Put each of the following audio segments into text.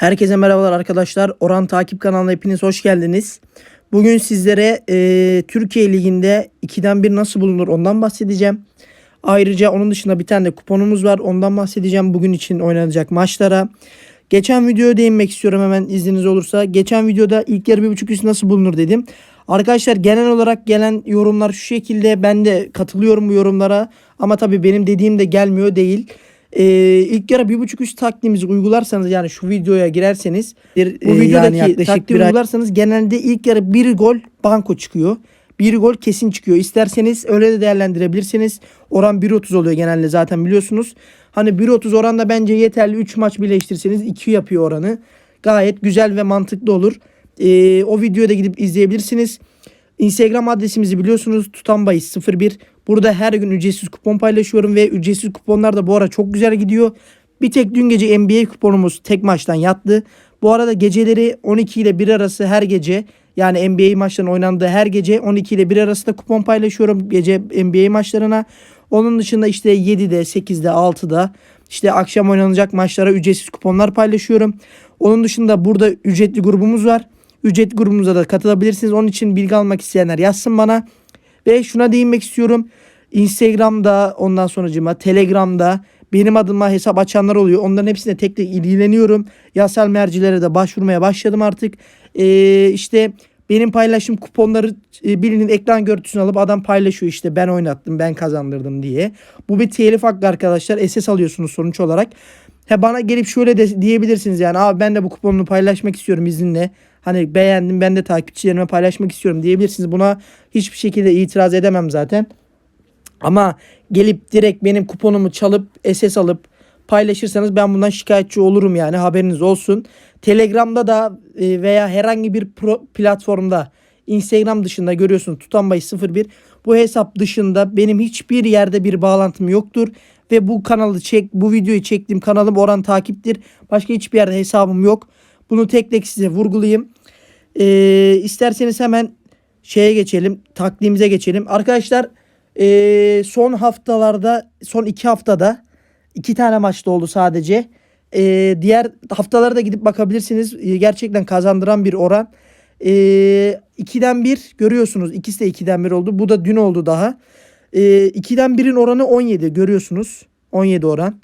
Herkese merhabalar arkadaşlar. Oran Takip kanalına hepiniz hoş geldiniz. Bugün sizlere e, Türkiye Ligi'nde 2'den 1 nasıl bulunur ondan bahsedeceğim. Ayrıca onun dışında bir tane de kuponumuz var. Ondan bahsedeceğim bugün için oynanacak maçlara. Geçen videoya değinmek istiyorum hemen izniniz olursa. Geçen videoda ilk yarı 1.5 üst nasıl bulunur dedim. Arkadaşlar genel olarak gelen yorumlar şu şekilde. Ben de katılıyorum bu yorumlara. Ama tabii benim dediğim de gelmiyor değil. Ee, ilk yarı bir buçuk üst taktiğimizi uygularsanız yani şu videoya girerseniz bir, bu e, videodaki yani taktiği bir uygularsanız genelde ilk yarı bir gol banko çıkıyor. Bir gol kesin çıkıyor. İsterseniz öyle de değerlendirebilirsiniz. Oran 1.30 oluyor genelde zaten biliyorsunuz. Hani 1.30 oran da bence yeterli. 3 maç birleştirseniz 2 yapıyor oranı. Gayet güzel ve mantıklı olur. Ee, o videoya da gidip izleyebilirsiniz. Instagram adresimizi biliyorsunuz tutanbayız 01. Burada her gün ücretsiz kupon paylaşıyorum ve ücretsiz kuponlar da bu ara çok güzel gidiyor. Bir tek dün gece NBA kuponumuz tek maçtan yattı. Bu arada geceleri 12 ile 1 arası her gece yani NBA maçlarının oynandığı her gece 12 ile 1 arası da kupon paylaşıyorum gece NBA maçlarına. Onun dışında işte 7'de, 8'de, 6'da işte akşam oynanacak maçlara ücretsiz kuponlar paylaşıyorum. Onun dışında burada ücretli grubumuz var. Ücretli grubumuza da katılabilirsiniz. Onun için bilgi almak isteyenler yazsın bana. Ve şuna değinmek istiyorum. Instagram'da ondan sonracıma Telegram'da benim adıma hesap açanlar oluyor. Onların hepsine tek tek ilgileniyorum. Yasal mercilere de başvurmaya başladım artık. Ee, işte benim paylaşım kuponları e, birinin ekran görüntüsünü alıp adam paylaşıyor işte ben oynattım ben kazandırdım diye. Bu bir telif hakkı arkadaşlar. SS alıyorsunuz sonuç olarak. He bana gelip şöyle de diyebilirsiniz yani abi ben de bu kuponunu paylaşmak istiyorum izinle. Hani beğendim ben de takipçilerime paylaşmak istiyorum diyebilirsiniz. Buna hiçbir şekilde itiraz edemem zaten. Ama gelip direkt benim kuponumu çalıp SS alıp paylaşırsanız ben bundan şikayetçi olurum yani haberiniz olsun. Telegram'da da e, veya herhangi bir pro- platformda Instagram dışında görüyorsunuz Tutanbay 01 bu hesap dışında benim hiçbir yerde bir bağlantım yoktur ve bu kanalı çek bu videoyu çektiğim kanalım Oran takiptir. Başka hiçbir yerde hesabım yok. Bunu tek tek size vurgulayayım. Ee, isterseniz hemen şeye geçelim. Taktiğimize geçelim. Arkadaşlar ee, son haftalarda son iki haftada iki tane maçta oldu sadece. Ee, diğer haftalara da gidip bakabilirsiniz. Ee, gerçekten kazandıran bir oran. Ee, 2'den 1 görüyorsunuz. İkisi de 2'den 1 oldu. Bu da dün oldu daha. Ee, 2'den 1'in oranı 17 görüyorsunuz. 17 oran.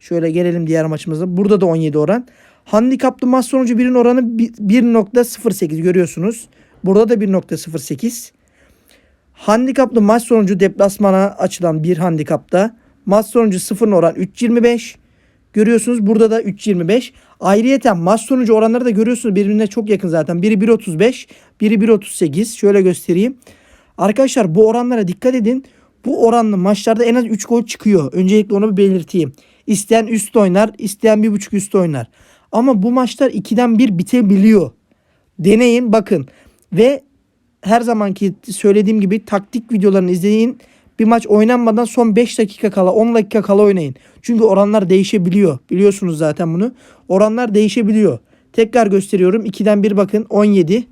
Şöyle gelelim diğer maçımıza. Burada da 17 oran. Handikaplı maç sonucu 1'in oranı bi- 1.08 görüyorsunuz. Burada da 1.08. Handikaplı maç sonucu deplasmana açılan bir handikapta maç sonucu 0 oran 3.25. Görüyorsunuz burada da 3.25. Ayrıyeten maç sonucu oranları da görüyorsunuz birbirine çok yakın zaten. Biri 1.35, biri 1.38. Şöyle göstereyim. Arkadaşlar bu oranlara dikkat edin. Bu oranlı maçlarda en az 3 gol çıkıyor. Öncelikle onu bir belirteyim. İsteyen üst oynar, isteyen 1.5 üst oynar. Ama bu maçlar 2'den 1 bitebiliyor. Deneyin bakın. Ve her zamanki söylediğim gibi taktik videolarını izleyin. Bir maç oynanmadan son 5 dakika kala 10 dakika kala oynayın. Çünkü oranlar değişebiliyor. Biliyorsunuz zaten bunu. Oranlar değişebiliyor. Tekrar gösteriyorum. 2'den 1 bakın 17.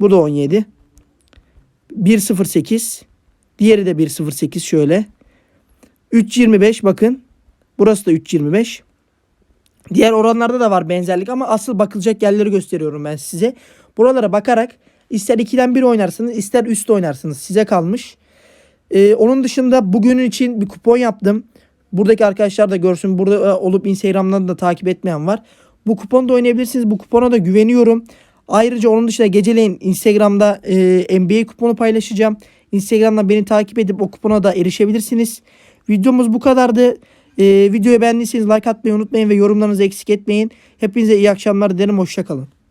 Bu da 17. 1.08. Diğeri de 1.08 şöyle. 3.25 bakın. Burası da 3.25. Diğer oranlarda da var benzerlik ama asıl bakılacak yerleri gösteriyorum ben size. Buralara bakarak ister 2'den 1 oynarsınız ister üst oynarsınız. Size kalmış. Ee, onun dışında bugünün için bir kupon yaptım. Buradaki arkadaşlar da görsün. Burada e, olup Instagram'dan da takip etmeyen var. Bu kuponu da oynayabilirsiniz. Bu kupona da güveniyorum. Ayrıca onun dışında geceleyin Instagram'da e, NBA kuponu paylaşacağım. Instagram'dan beni takip edip o kupona da erişebilirsiniz. Videomuz bu kadardı. E, videoyu beğendiyseniz like atmayı unutmayın ve yorumlarınızı eksik etmeyin. Hepinize iyi akşamlar dilerim. Hoşçakalın.